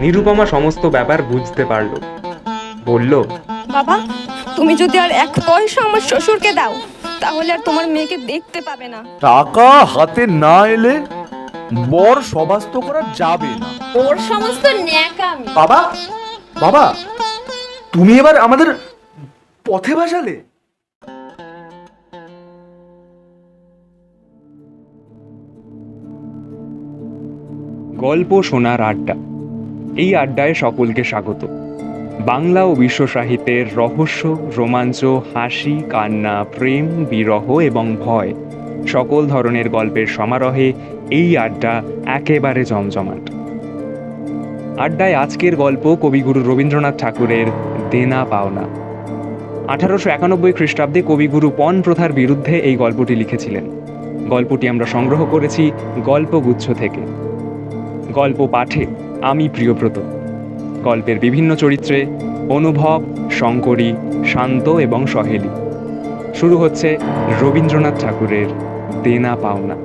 নিরুপমা সমস্ত ব্যাপার বুঝতে পারল। বলল বাবা তুমি যদি আর এক পয়সা আমার শ্বশুরকে দাও তাহলে আর তোমার মেয়েকে দেখতে পাবে না। টাকা হাতে না এলে বর সবাস্ত করা যাবে না। ওর সমস্ত ন্যাকামি। বাবা বাবা তুমি এবার আমাদের পথে ভাসালে? গল্প শোনার আড্ডা। এই আড্ডায় সকলকে স্বাগত। বাংলা ও বিশ্ব সাহিত্যের রহস্য, রোমাঞ্চ, হাসি, কান্না, প্রেম, বিরহ এবং ভয় সকল ধরনের গল্পের সমারোহে এই আড্ডা একেবারে জমজমাট। আড্ডায় আজকের গল্প কবিগুরু রবীন্দ্রনাথ ঠাকুরের দেনা পাওনা। আঠারোশো একানব্বই খ্রিস্টাব্দে কবিগুরু পণ প্রথার বিরুদ্ধে এই গল্পটি লিখেছিলেন। গল্পটি আমরা সংগ্রহ করেছি গল্পগুচ্ছ থেকে। গল্প পাঠে আমি প্রিয়ব্রত। গল্পের বিভিন্ন চরিত্রে অনুভব, শঙ্করী, শান্ত এবং সহেলি। শুরু হচ্ছে রবীন্দ্রনাথ ঠাকুরের দেনা পাওনা।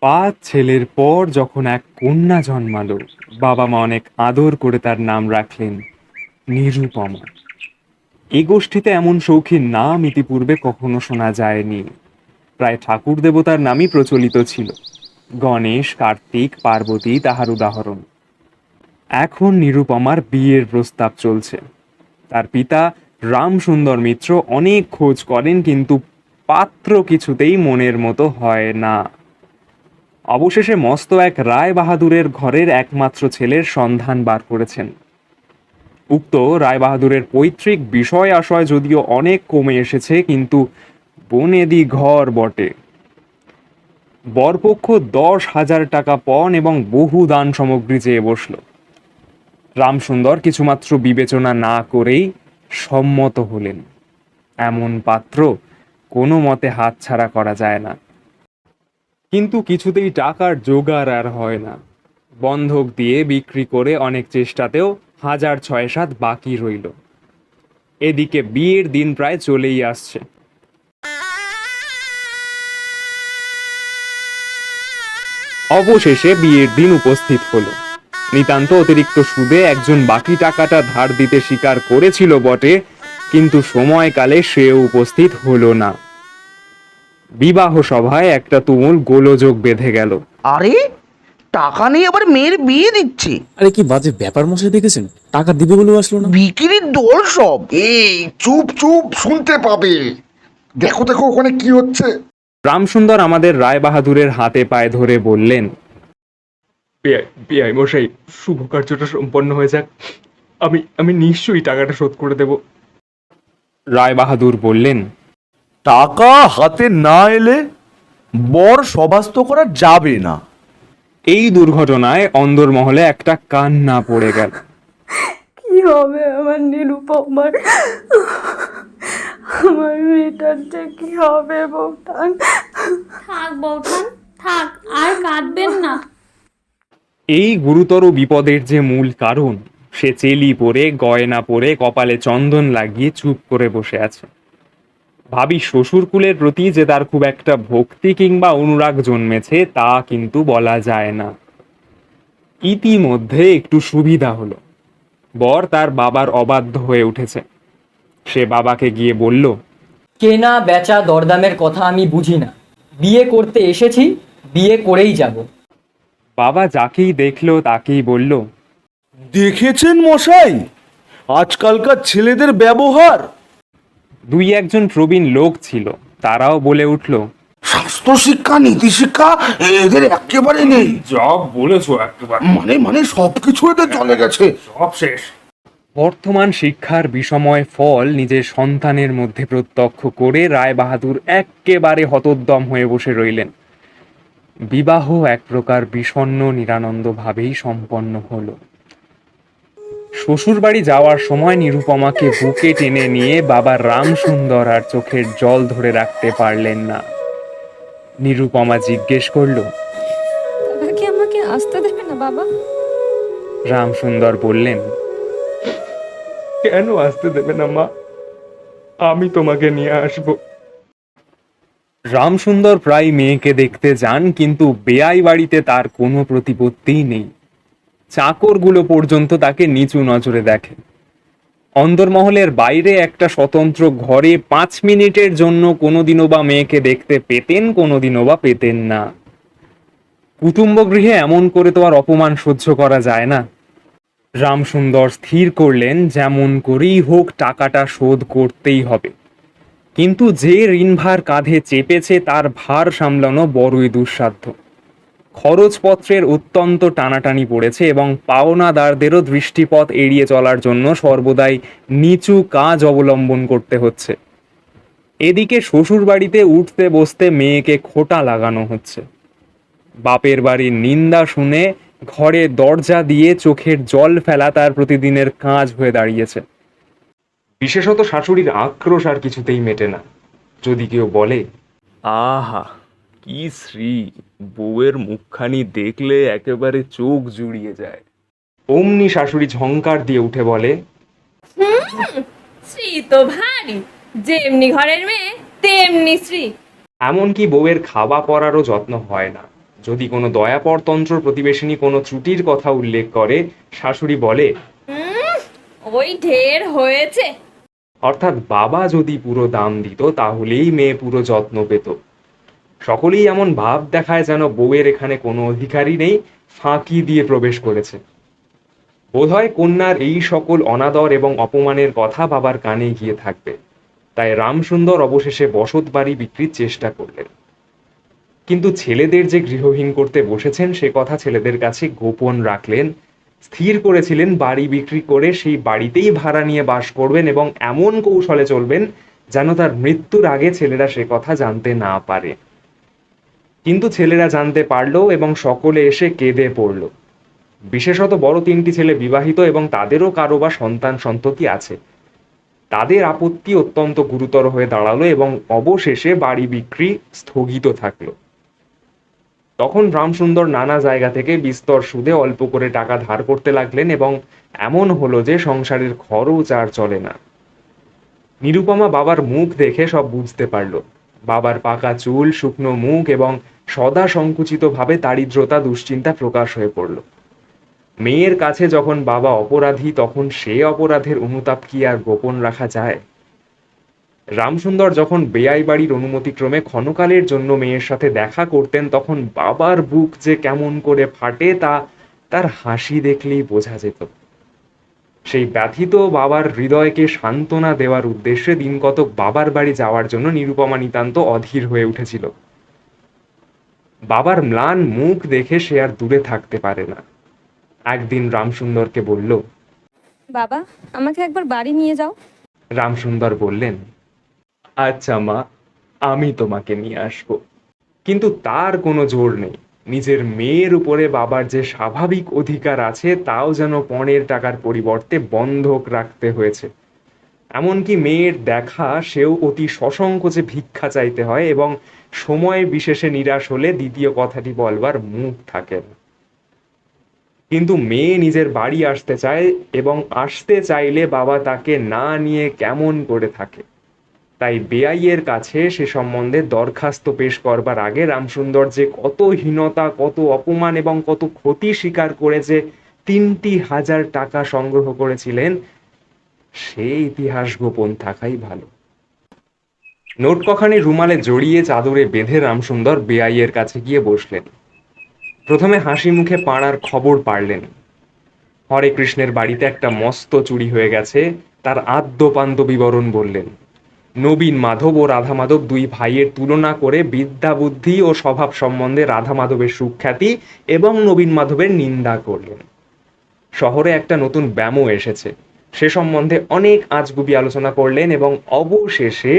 পাঁচ ছেলের পর যখন এক কন্যা জন্মালো, বাবা মা অনেক আদর করে তার নাম রাখলেন নিরুপমা। এ গোষ্ঠীতে এমন শৌখিন নাম ইতিপূর্বে কখনো শোনা যায়নি। প্রায় ঠাকুর দেবতার নামই প্রচলিত ছিল। গণেশ, কার্তিক, পার্বতী তাহার উদাহরণ। এখন নিরুপমার বিয়ের প্রস্তাব চলছে। তার পিতা রামসুন্দর মিত্র অনেক খোঁজ করেন কিন্তু পাত্র কিছুতেই মনের মতো হয় না। অবশেষে মস্ত এক রায় বাহাদুরের ঘরের একমাত্র ছেলের সন্ধান বার করেছেন। উক্ত রায় বাহাদুরের পৈতৃক বিষয় আশয় যদিও অনেক কমে এসেছে, কিন্তু বনেদি ঘর বটে। বরপক্ষ দশ হাজার টাকা পণ এবং বহু দান সামগ্রী চেয়ে বসল। রামসুন্দর কিছুমাত্র বিবেচনা না করেই সম্মত হলেন। এমন পাত্র কোনো মতে হাতছাড়া করা যায় না। কিন্তু কিছুতেই টাকার জোগাড় আর হয় না। বন্ধক দিয়ে বিক্রি করে অনেক চেষ্টাতেও হাজার ছয় সাত বাকি রইল। এদিকে বিয়ের দিন প্রায় চলেই আসছে। অবশেষে বিয়ের দিন উপস্থিত হলো। নিতান্ত অতিরিক্ত সুদে একজন বাকি টাকাটা ধার দিতে স্বীকার করেছিল বটে কিন্তু সময়কালে সেও উপস্থিত হলো না। বিবাহ সভায় একটা তুমুল গোলযোগ বেঁধে গেল। আরে টাকা নিয়ে আবার মেয়ের বিয়ে দিচ্ছে। আরে কি বাজে ব্যাপার মশাই দেখেছেন? টাকা দিবে বলে আসলো না। বিক্রির দোল সব। এই চুপ চুপ শুনতে পাবে। দেখো দেখো ওখানে কি হচ্ছে। রামসুন্দর আমাদের রায় বাহাদুরের হাতে পায়ে ধরে বললেন বিআই মশাই শুভ কার্যটা সম্পন্ন হয়ে যাক। আমি আমি নিশ্চয়ই টাকাটা শোধ করে দেব। রায় বাহাদুর বললেন টাকা হাতে না এলে বর সবাস্ত করা যাবে না। এই দুর্ঘটনায় অন্দরমহলে একটা কান্না পড়ে গেল। কি হবে আমার নিরুপমার আমার মেয়েটার যে কি হবে বৌঠান থাক বৌঠান থাক আর কাঁদবেন না। এই গুরুতর বিপদের যে মূল কারণ সে চেলি পরে গয়না পরে কপালে চন্দন লাগিয়ে চুপ করে বসে আছে। ভাবি শ্বশুরকুলের প্রতি যে তার খুব একটা ভক্তি কিংবা অনুরাগ জন্মেছে তা কিন্তু বলা যায় না। ইতিমধ্যে একটু সুবিধা হলো। বর তার বাবার অবাধ্য হয়ে উঠেছে। সে বাবাকে গিয়ে বলল কেনা বেচা দরদামের কথা আমি বুঝি না। বিয়ে করতে এসেছি বিয়ে করেই যাব। বাবা যাকেই দেখল তাকেই বলল দেখেছেন মশাই আজকালকার ছেলেদের ব্যবহার। দুই একজন প্রবীণ লোক ছিল তারাও বলে উঠল স্বাস্থ্য শিক্ষা নীতি শিক্ষা এদের একেবারে নেই। যা বলেছ একেবারে। মানে মানে সবকিছু এদের চলে গেছে। সব শেষ। বর্তমান শিক্ষার বিষময় ফল নিজের সন্তানের মধ্যে প্রত্যক্ষ করে রায় বাহাদুর একেবারে হতোদ্যম হয়ে বসে রইলেন। বিবাহ এক প্রকার বিষণ্ণ নিরানন্দ ভাবেই সম্পন্ন হলো। শ্বশুরবাড়ি যাওয়ার সময় নিরুপমাকে বুকে টেনে নিয়ে বাবা রামসুন্দর আর চোখের জল ধরে রাখতে পারলেন না। নিরুপমা জিজ্ঞেস করল আমাকে আসতে দেবে না বাবা? রামসুন্দর বললেন কেন আসতে দেবে না, মা? আমি তোমাকে নিয়ে আসব। রামসুন্দর প্রায় মেয়েকে দেখতে যান, কিন্তু বেয়াই বাড়িতে তার কোনো প্রতিপত্তিই নেই। চাকরগুলো পর্যন্ত তাকে নিচু নজরে দেখে। অন্দরমহলের বাইরে একটা স্বতন্ত্র ঘরে পাঁচ মিনিটের জন্য কোনোদিনও বা মেয়েকে দেখতে পেতেন, কোনোদিনও বা পেতেন না। কুটুম্ব গৃহে এমন করে তো আর অপমান সহ্য করা যায় না। রামসুন্দর স্থির করলেন, যেমন করেই হোক টাকাটা শোধ করতেই হবে। কিন্তু যে ঋণভার কাঁধে চেপেছে, তার ভার সামলানো বড়ই দুঃসাধ্য। খরচপত্রের অত্যন্ত টানাটানি পড়েছে এবং পাওনাদারদেরও দৃষ্টিপথ এড়িয়ে চলার জন্য সর্বদাই নিচু কাজ অবলম্বন করতে হচ্ছে। এদিকে শ্বশুর বাড়িতে উঠতে বসতে মেয়েকে খোটা লাগানো হচ্ছে। বাপের বাড়ির নিন্দা শুনে ঘরে দরজা দিয়ে চোখের জল ফেলা তার প্রতিদিনের কাজ হয়ে দাঁড়িয়েছে। বিশেষত শাশুড়ির আক্রোশ আর কিছুতেই মেটে না। যদি কেউ বলে আহা কি শ্রী বউয়ের মুখখানি দেখলে একেবারে চোখ জুড়িয়ে যায়। অমনি শাশুড়ি ঝংকার দিয়ে উঠে বলে শ্রী তো ভারী যেমনি ঘরের মেয়ে তেমনি শ্রী এমনকি বউয়ের খাওয়া পরারও যত্ন হয় না। যদি কোনো দয়াপরতন্ত্র প্রতিবেশিনী কোনো ত্রুটির কথা উল্লেখ করে শাশুড়ি বলে ওই ঢের হয়েছে। অর্থাৎ বাবা যদি পুরো দাম দিত তাহলেই মেয়ে পুরো যত্ন পেত। সকলেই এমন ভাব দেখায় যেন বউয়ের এখানে কোনো অধিকারই নেই ফাঁকি দিয়ে প্রবেশ করেছে। বোধহয় কন্যার এই সকল অনাদর এবং অপমানের কথা বাবার কানে গিয়ে থাকবে। তাই রামসুন্দর অবশেষে বসত বাড়ি বিক্রির চেষ্টা করলেন। কিন্তু ছেলেদের যে গৃহহীন করতে বসেছেন, সে কথা ছেলেদের কাছে গোপন রাখলেন। স্থির করেছিলেন বাড়ি বিক্রি করে, সেই বাড়িতেই ভাড়া নিয়ে বাস করবেন এবং এমন কৌশলে চলবেন যেন তার মৃত্যুর আগে ছেলেরা সে কথা জানতে না পারে। কিন্তু ছেলেরা জানতে পারল এবং সকলে এসে কেঁদে পড়ল। বিশেষত বড় তিনটি ছেলে বিবাহিত এবং তাদেরও কারও বা সন্তান সন্ততি আছে। তাদের আপত্তি অত্যন্ত গুরুতর হয়ে দাঁড়াল এবং অবশেষে বাড়ি বিক্রি স্থগিত থাকল। তখন রামসুন্দর নানা জায়গা থেকে বিস্তর সুদে অল্প করে টাকা ধার করতে লাগলেন এবং এমন হলো যে সংসারের খরচ আর চলে না। নিরুপমা বাবার মুখ দেখে সব বুঝতে পারল। বাবার পাকা চুল, শুকনো মুখ এবং সদা সংকুচিত ভাবে দারিদ্রতা দুশ্চিন্তা প্রকাশ হয়ে পড়ল। মেয়ের কাছে যখন বাবা অপরাধী, তখন সে অপরাধের অনুতাপ কি আর গোপন রাখা যায়? রামসুন্দর যখন বেয়াই বাড়ির অনুমতিক্রমে ক্ষণকালের জন্য মেয়ের সাথে দেখা করতেন তখন বাবার বুক যে কেমন করে ফাটে তা তার হাসি দেখলেই বোঝা যেত। সেই ব্যথিত বাবার হৃদয়কে সান্ত্বনা দেওয়ার উদ্দেশ্যে দিন কতক বাবার বাড়ি যাওয়ার জন্য নিরুপমা নিতান্ত অধীর হয়ে উঠেছিল। বাবার ম্লান মুখ দেখে সে আর দূরে থাকতে পারে না। একদিন রামসুন্দরকে বলল বাবা আমাকে একবার বাড়ি নিয়ে যাও। রামসুন্দর বললেন আচ্ছা মা, আমি তোমাকে নিয়ে আসব। কিন্তু তার কোনো জোর নেই। নিজের মেয়ের উপরে বাবার যে স্বাভাবিক অধিকার আছে, তাও যেন পণের টাকার পরিবর্তে বন্ধক রাখতে হয়েছে। এমনকি মেয়ের দেখা, সেও অতি সসংকোচে ভিক্ষা চাইতে হয় এবং সময় বিশেষে নিরাশ হলে দ্বিতীয় কথাটি বলবার মুখ থাকে না। কিন্তু মেয়ে নিজের বাড়ি আসতে চায় এবং আসতে চাইলে বাবা তাকে না নিয়ে কেমন করে থাকে? তাই বেআইয়ের কাছে সে সম্বন্ধে দরখাস্ত পেশ করবার আগে রামসুন্দর যে কত হীনতা, কত অপমান এবং কত ক্ষতি স্বীকার করে যে তিনটি হাজার টাকা সংগ্রহ করেছিলেন, সে ইতিহাস গোপন থাকাই ভালো। নোট কখানি রুমালে জড়িয়ে চাদরে বেঁধে রামসুন্দর বেআইয়ের কাছে গিয়ে বসলেন। প্রথমে হাসি মুখে পাড়ার খবর পারলেন হরে কৃষ্ণের বাড়িতে একটা মস্ত চুরি হয়ে গেছে, তার আদ্যপান্ত বিবরণ বললেন। নবীন মাধব ও রাধা মাধব দুই ভাইয়ের তুলনা করে বিদ্যা বুদ্ধি ও স্বভাব সম্বন্ধে রাধা মাধবের সুখ্যাতি এবং নবীন মাধবের নিন্দা করলেন। শহরে একটা নতুন ব্যামো এসেছে। সে সম্বন্ধে অনেক আজগুবি আলোচনা করলেন এবং অবশেষে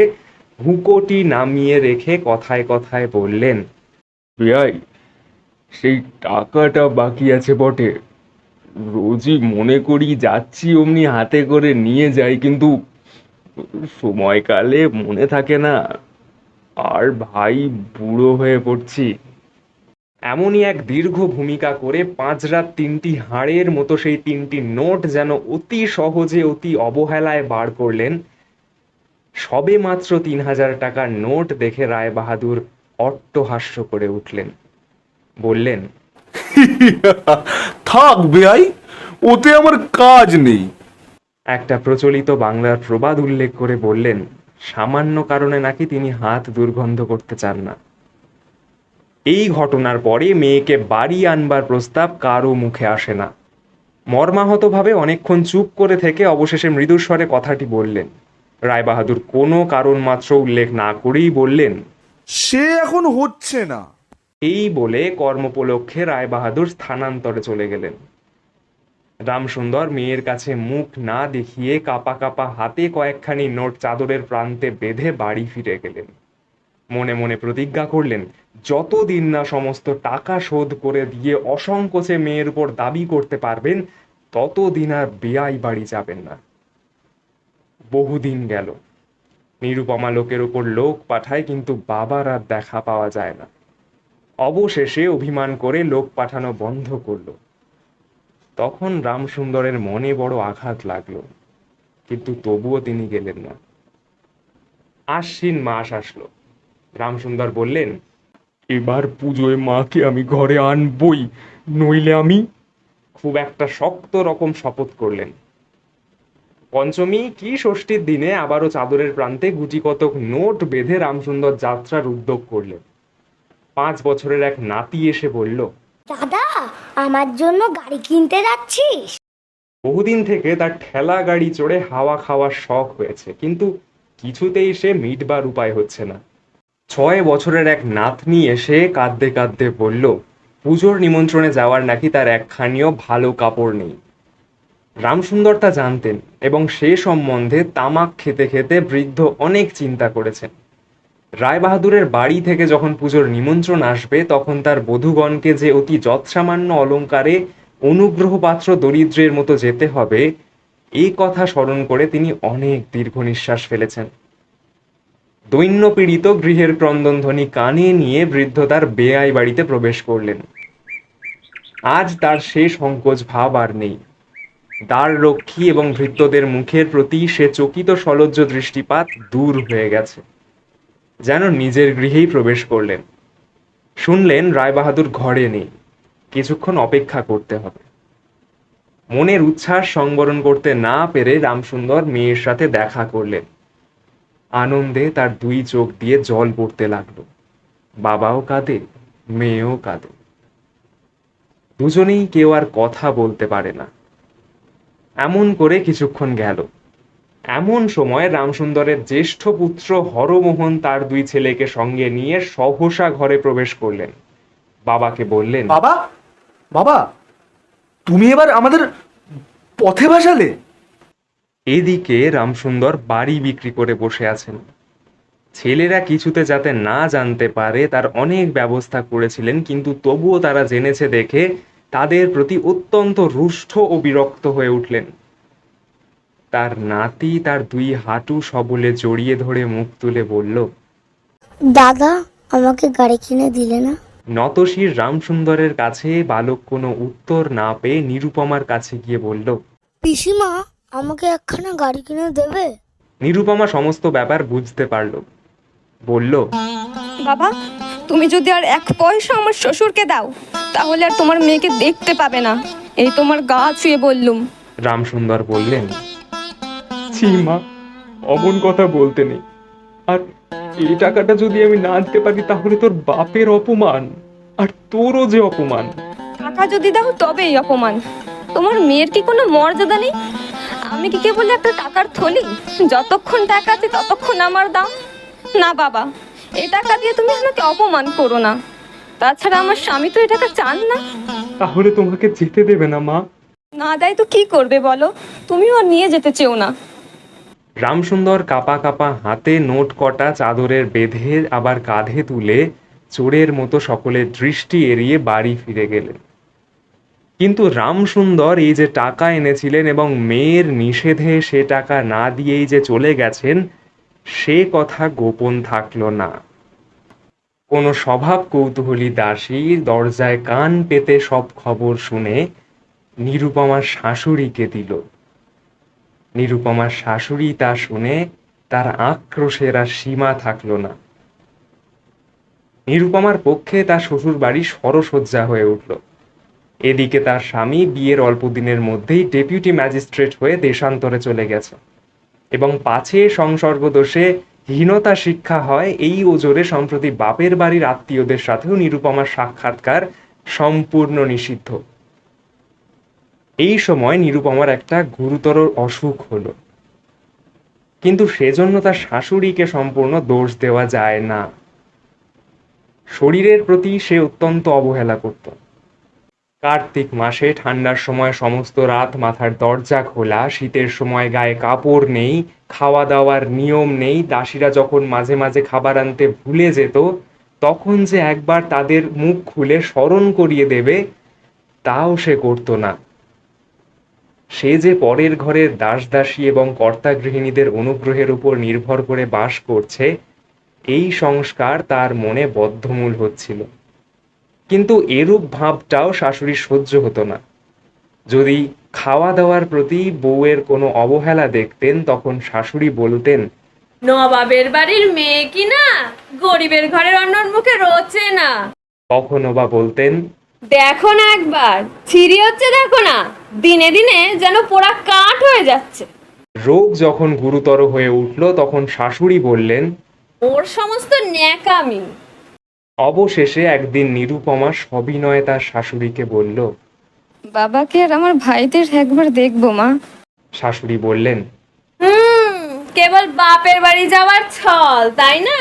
হুকোটি নামিয়ে রেখে কথায় কথায় বললেন, বেয়াই, সেই টাকাটা বাকি আছে বটে। রোজই মনে করি যাচ্ছি অমনি হাতে করে নিয়ে যাই, কিন্তু সময়কালে মনে থাকে না, আর ভাই বুড়ো হয়ে পড়ছি। এমনই এক দীর্ঘ ভূমিকা করে পাঁচ রাত তিনটি হাড়ের মতো সেই তিনটি নোট যেন অতি সহজে, অতি অবহেলায় বার করলেন। সবে মাত্র তিন হাজার টাকার নোট দেখে রায় বাহাদুর অট্টহাস্য করে উঠলেন। বললেন, থাক বেআই ওতে আমার কাজ নেই। একটা প্রচলিত বাংলার প্রবাদ উল্লেখ করে বললেন সামান্য কারণে নাকি তিনি হাত দুর্গন্ধ করতে চান না। এই ঘটনার পরে মেয়েকে বাড়ি আনবার প্রস্তাব কারও মুখে আসে না। মর্মাহতভাবে অনেকক্ষণ চুপ করে থেকে অবশেষে মৃদুস্বরে কথাটি বললেন। রায়বাহাদুর কোনো কারণ মাত্র উল্লেখ না করেই বললেন সে এখন হচ্ছে না। এই বলে কর্মোপলক্ষে রায়বাহাদুর স্থানান্তরে চলে গেলেন। রামসুন্দর মেয়ের কাছে মুখ না দেখিয়ে কাপা কাপা হাতে কয়েকখানি নোট চাদরের প্রান্তে বেঁধে বাড়ি ফিরে গেলেন। মনে মনে প্রতিজ্ঞা করলেন, যতদিন না সমস্ত টাকা শোধ করে দিয়ে অসংকোচে মেয়ের উপর দাবি করতে পারবেন, ততদিন আর বেআই বাড়ি যাবেন না। বহুদিন গেল। নিরুপমা লোকের উপর লোক পাঠায় কিন্তু বাবার আর দেখা পাওয়া যায় না। অবশেষে অভিমান করে লোক পাঠানো বন্ধ করল। তখন রামসুন্দরের মনে বড় আঘাত লাগল, কিন্তু তবুও তিনি গেলেন না। আশ্বিন মাস আসলো। রামসুন্দর বললেন, এবার পুজোয় মাকে আমি ঘরে আনবই, নইলে আমি? খুব একটা শক্ত রকম শপথ করলেন। পঞ্চমী, কি ষষ্ঠীর দিনে আবারও চাদরের প্রান্তে গুটি কতক নোট বেঁধে রামসুন্দর যাত্রার উদ্যোগ করলেন। পাঁচ বছরের এক নাতি এসে বলল দাদা, আমার জন্য গাড়ি কিনতে যাচ্ছিস? বহুদিন থেকে তার ঠেলা গাড়ি চড়ে হাওয়া খাওয়ার শখ হয়েছে, কিন্তু কিছুতেই সে মিটবার উপায় হচ্ছে না। ছয় বছরের এক নাতনি এসে কাঁদতে কাঁদতে বলল, পুজোর নিমন্ত্রণে যাওয়ার নাকি তার একখানিও ভালো কাপড় নেই। রামসুন্দর তা জানতেন এবং সে সম্বন্ধে তামাক খেতে খেতে বৃদ্ধ অনেক চিন্তা করেছেন। রায়বাহাদুরের বাড়ি থেকে যখন পুজোর নিমন্ত্রণ আসবে, তখন তার বধূগণকে যে অতি যৎসামান্য অলঙ্কারে অনুগ্রহ পাত্র দরিদ্রের মতো যেতে হবে এই কথা স্মরণ করে তিনি অনেক দীর্ঘ নিঃশ্বাস ফেলেছেন। দৈন্য পীড়িত গৃহের ক্রন্দনধ্বনি কানে নিয়ে বৃদ্ধ তার বেআই বাড়িতে প্রবেশ করলেন। আজ তার সে সংকোচ ভাব আর নেই। দ্বার রক্ষী এবং ভৃত্যদের মুখের প্রতি সে চকিত সলজ্জ দৃষ্টিপাত দূর হয়ে গেছে। যেন নিজের গৃহেই প্রবেশ করলেন। শুনলেন রায়বাহাদুর ঘরে নেই, কিছুক্ষণ অপেক্ষা করতে হবে। মনের উচ্ছ্বাস সংবরণ করতে না পেরে রামসুন্দর মেয়ের সাথে দেখা করলেন। আনন্দে তার দুই চোখ দিয়ে জল পড়তে লাগল। বাবাও কাঁদে, মেয়েও কাঁদে। দুজনেই কেউ আর কথা বলতে পারে না। এমন করে কিছুক্ষণ গেল। এমন সময় রামসুন্দরের জ্যেষ্ঠ পুত্র হরমোহন তার দুই ছেলেকে সঙ্গে নিয়ে সহসা ঘরে প্রবেশ করলেন। বাবাকে বললেন বাবা? বাবা তুমি এবার আমাদের পথে ভাসালে? এদিকে রামসুন্দর বাড়ি বিক্রি করে বসে আছেন। ছেলেরা কিছুতে যাতে না জানতে পারে তার অনেক ব্যবস্থা করেছিলেন কিন্তু তবুও তারা জেনেছে দেখে তাদের প্রতি অত্যন্ত রুষ্ট ও বিরক্ত হয়ে উঠলেন। তার নাতি তার দুই হাঁটু সবলে জড়িয়ে ধরে মুখ তুলে বলল দাদা আমাকে গাড়ি কিনে দিলে না? নতশির রামসুন্দরের কাছে বালক কোনো উত্তর না পেয়ে নিরুপমার কাছে গিয়ে বলল পিসিমা আমাকে একখানা গাড়ি কিনে দেবে? নিরুপমা সমস্ত ব্যাপার বুঝতে পারল বলল বাবা তুমি যদি আর এক পয়সা আমার শ্বশুরকে দাও তাহলে আর তোমার মেয়েকে দেখতে পাবে না। এই তোমার গা ছুঁয়ে বললুম। রামসুন্দর বললেন ছি মা। অমন কথা বলতে নেই। আর এই টাকাটা যদি আমি না দিতে পারি তাহলে তোর বাপের অপমান আর তোরও যে অপমান। টাকা যদি দাও তবেই অপমান। তোমার মেয়ের কি কোনো মর্যাদা নেই? আমি কি কেবল একটা টাকার থলি? যতক্ষণ টাকা আছে ততক্ষণ আমার দাম না বাবা এই টাকা দিয়ে তুমি আমাকে অপমান করো না। তাছাড়া আমার স্বামী তো এই টাকা চান না। তাহলে তোমাকে যেতে দেবে না মা। না দেয় তো কি করবে বলো? তুমিও আর নিয়ে যেতে চেও না। রামসুন্দর কাপা কাপা হাতে নোট কটা চাদরের বেঁধে আবার কাঁধে তুলে চোরের মতো সকলের দৃষ্টি এড়িয়ে বাড়ি ফিরে গেলেন। কিন্তু রামসুন্দর এই যে টাকা এনেছিলেন এবং মেয়ের নিষেধে সে টাকা না দিয়েই যে চলে গেছেন, সে কথা গোপন থাকল না। কোনো স্বভাব কৌতূহলী দাসী দরজায় কান পেতে সব খবর শুনে নিরুপমার শাশুড়িকে দিল। নিরুপমার শাশুড়ি তা শুনে তার আক্রোশের আর সীমা থাকল না। নিরুপমার পক্ষে তার শ্বশুর বাড়ি সরসজ্জা হয়ে উঠল। এদিকে তার স্বামী বিয়ের অল্প দিনের মধ্যেই ডেপুটি ম্যাজিস্ট্রেট হয়ে দেশান্তরে চলে গেছে এবং পাছে সংসর্গ দোষে হীনতা শিক্ষা হয় এই ওজোরে সম্প্রতি বাপের বাড়ির আত্মীয়দের সাথেও নিরুপমার সাক্ষাৎকার সম্পূর্ণ নিষিদ্ধ। এই সময় নিরুপমার একটা গুরুতর অসুখ হলো। কিন্তু সেজন্য তার শাশুড়িকে সম্পূর্ণ দোষ দেওয়া যায় না। শরীরের প্রতি সে অত্যন্ত অবহেলা করত। কার্তিক মাসে ঠান্ডার সময় সমস্ত রাত মাথার দরজা খোলা, শীতের সময় গায়ে কাপড় নেই খাওয়া দাওয়ার নিয়ম নেই, দাসীরা যখন মাঝে মাঝে খাবার আনতে ভুলে যেত, তখন যে একবার তাদের মুখ খুলে স্মরণ করিয়ে দেবে, তাও সে করতো না। সে যে পরের ঘরের দাস দাসী এবং কর্তা গৃহিণীদের অনুগ্রহের উপর নির্ভর করে বাস করছে এই সংস্কার তার মনে বদ্ধমূল হচ্ছিল। কিন্তু এরূপ ভাবটাও শাশুড়ি সহ্য হতো না। যদি খাওয়া দাওয়ার প্রতি বউয়ের কোনো অবহেলা দেখতেন তখন শাশুড়ি বলতেন নবাবের বাড়ির মেয়ে কিনা গরিবের ঘরের অন্যর মুখে রোচে না। কখনো বা বলতেন দেখো না একবার ছিরি হচ্ছে দেখো না। দিনে দিনে যেন পোড়া কাঠ হয়ে যাচ্ছে। রোগ যখন গুরুতর হয়ে উঠল তখন শাশুড়ি বললেন ওর সমস্ত ন্যাকামি। অবশেষে একদিন নিরুপমা সবিনয়ে তার শাশুড়িকে বলল বাবাকে আর আমার ভাইদের একবার দেখব মা। শাশুড়ি বললেন হুম কেবল বাপের বাড়ি যাওয়ার ছল তাই না?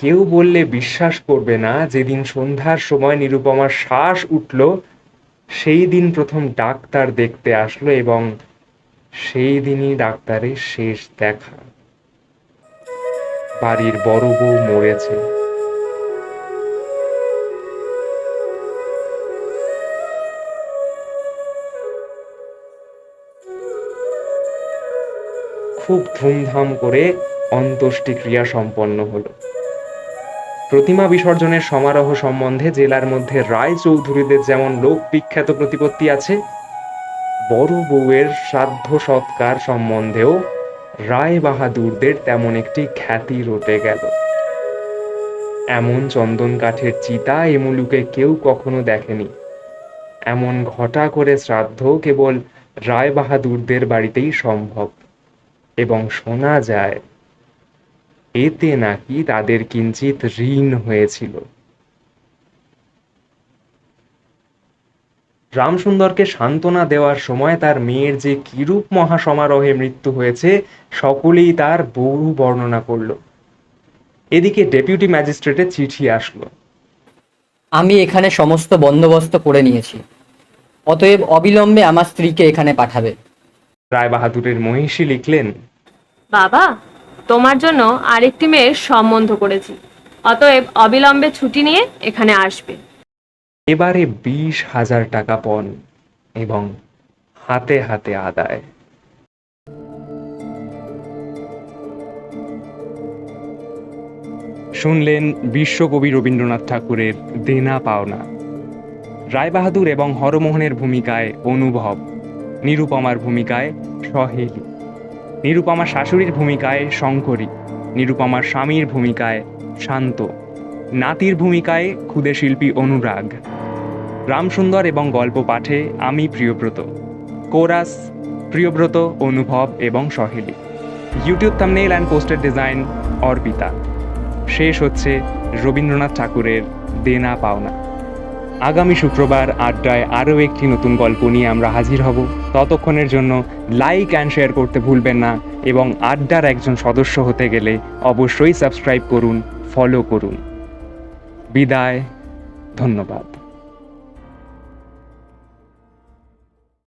কেউ বললে বিশ্বাস করবে না, যেদিন সন্ধ্যার সময় নিরুপমার শ্বাস উঠল, সেই দিন প্রথম ডাক্তার দেখতে আসলো এবং সেই দিনই ডাক্তারের শেষ দেখা। বাড়ির বড় বউ মরেছে। খুব ধুমধাম করে অন্ত্যেষ্টিক্রিয়া সম্পন্ন হলো। প্রতিমা বিসর্জনের সমারোহ সম্বন্ধে জেলার মধ্যে রায় চৌধুরীদের যেমন লোক বিখ্যাত প্রতিপত্তি আছে, বড় বউয়ের শ্রাদ্ধ সৎকার সম্বন্ধেও রায় বাহাদুরদের তেমন একটি খ্যাতি রটে গেল। এমন চন্দন কাঠের চিতা এ মুলুকে কেউ কখনো দেখেনি। এমন ঘটা করে শ্রাদ্ধ কেবল রায় বাহাদুরদের বাড়িতেই সম্ভব। এবং শোনা যায় এতে নাকি তাদের কিঞ্চিত ঋণ হয়েছিল। রামসুন্দরকে সান্ত্বনা দেওয়ার সময় তার মেয়ের যে কিরূপ মহাসমারোহে মৃত্যু হয়েছে সকলেই তার বহু বর্ণনা করল। এদিকে ডেপুটি ম্যাজিস্ট্রেটের চিঠি আসলো। আমি এখানে সমস্ত বন্দোবস্ত করে নিয়েছি। অতএব অবিলম্বে আমার স্ত্রীকে এখানে পাঠাবে। রায় বাহাদুরের মহিষী লিখলেন বাবা তোমার জন্য আরেকটি মেয়ের সম্বন্ধ করেছি। অতএব অবিলম্বে ছুটি নিয়ে এখানে আসবে। এবারে বিশ হাজার টাকা পণ এবং হাতে হাতে আদায়। শুনলেন বিশ্বকবি রবীন্দ্রনাথ ঠাকুরের দেনা পাওনা। রায়বাহাদুর এবং হরমোহনের ভূমিকায় অনুভব, নিরুপমার ভূমিকায় সহেলি। নিরুপমার শাশুড়ির ভূমিকায় শঙ্করী, নিরুপমার স্বামীর ভূমিকায় শান্ত, নাতির ভূমিকায় ক্ষুদে শিল্পী অনুরাগ। রামসুন্দর এবং গল্প পাঠে আমি প্রিয়ব্রত, কোরাস, প্রিয়ব্রত, অনুভব এবং Saheli. YouTube thumbnail and poster design Arpita. শেষ হচ্ছে রবীন্দ্রনাথ ঠাকুরের দেনা পাওনা। আগামী শুক্রবার আড্ডায় আরও একটি নতুন গল্প নিয়ে আমরা হাজির হব। ততক্ষণের জন্য লাইক অ্যান্ড শেয়ার করতে ভুলবেন না এবং আড্ডার একজন সদস্য হতে গেলে অবশ্যই সাবস্ক্রাইব করুন ফলো করুন। বিদায়, ধন্যবাদ।